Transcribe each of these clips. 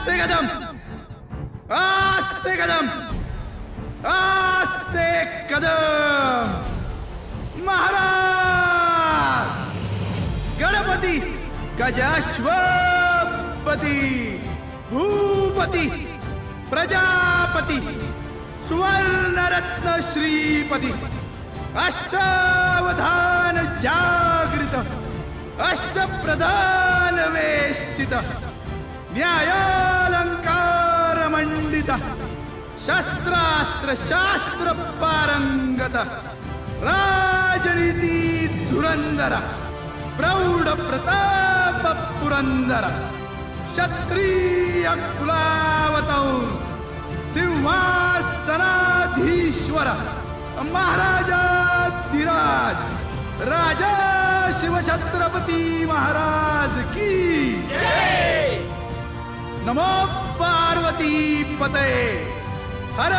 आस्ते adam! आस्ते adam! आस्ते adam! Maharaj Ganpati गजाश्वपती Bhupathi Prajapati सुवर्णरत्न Shripati अष्टावधान जागृत अष्टप्रधान वेष्टित न्यायालङ्कार मंडित शस्त्रास्त्र शास्त्र पारंगत राजनीती धुरंदर प्रौढ प्रताप क्षत्रिय सिंहासनाधीश्वर महाराजाधिराज राजा शिवछत्रपती महाराज की नमो पार्वती पते हर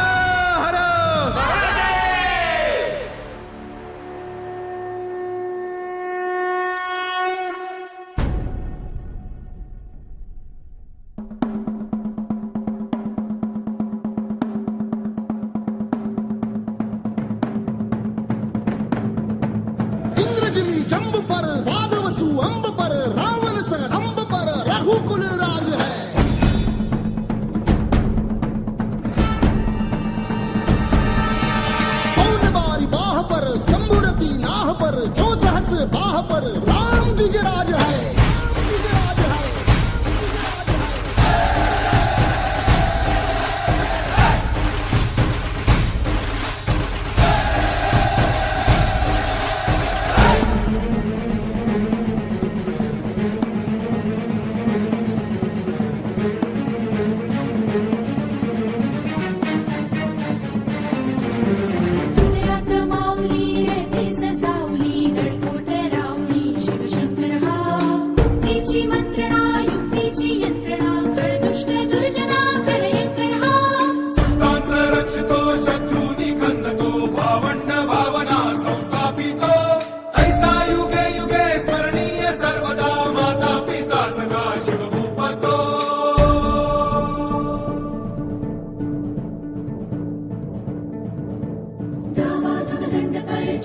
पर संबुरती नाह पर जो सहस बाह पर राम द्विजराज है।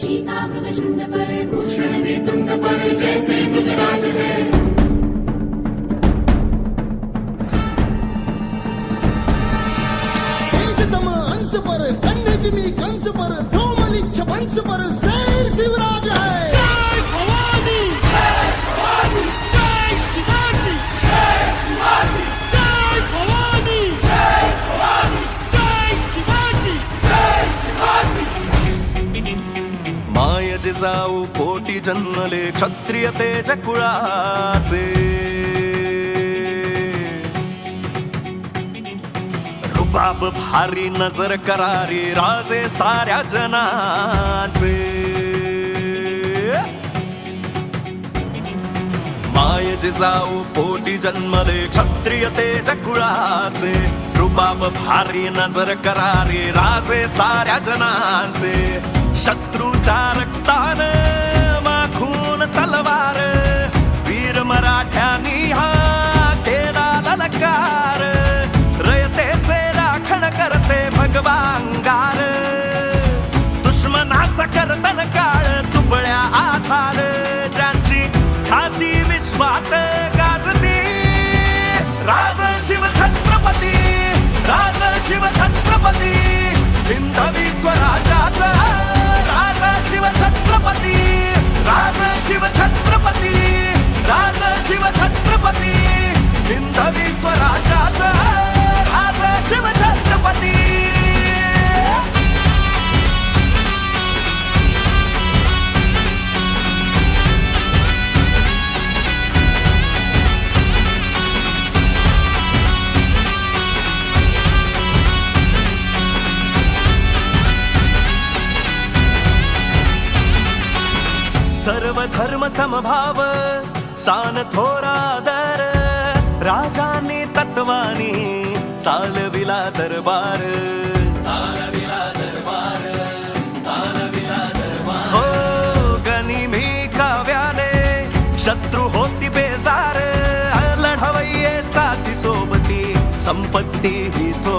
पर मृग मृगशुंड पर भूषण भी तुंड पर जैसे मृगराज है तेजतम अंश पर कन्याजिमी कंस पर धूमलिच्छ वंश पर से जाऊ जिजाऊ कोटी जन्मले क्षत्रिय तेज कुळाचे. रुबाब भारी नजर करारी राजे साऱ्या जनाचे. माय जाऊ पोटी जन्मले क्षत्रिय तेज कुळाचे. रुबाब भारी नजर करारी राजे साऱ्या जनांचे. शत्रूच्या रक्तान माखून तलवार वीर मराठ्यांनी हा केला ललकार रयतेचे राखण करते भगवांगार दुश्मनाचा करतन काळ तुबळ्या आधार. ज्यांची खाती विश्वात गाजती. राज शिव छत्रपती राज शिव छत्रपती हिंदवी शिव छत्रपती राज शिव छत्रपती हिंदवी स्वराज्याचा राज शिव सर्व धर्म समभाव सान थोरादर राजाने तत्वाने चालविला दरबार। चालविला दरबार चालविला दरबार हो गनिमी काव्याने शत्रू होती बेजार लढवये साथी सोबती संपत्ती ही तो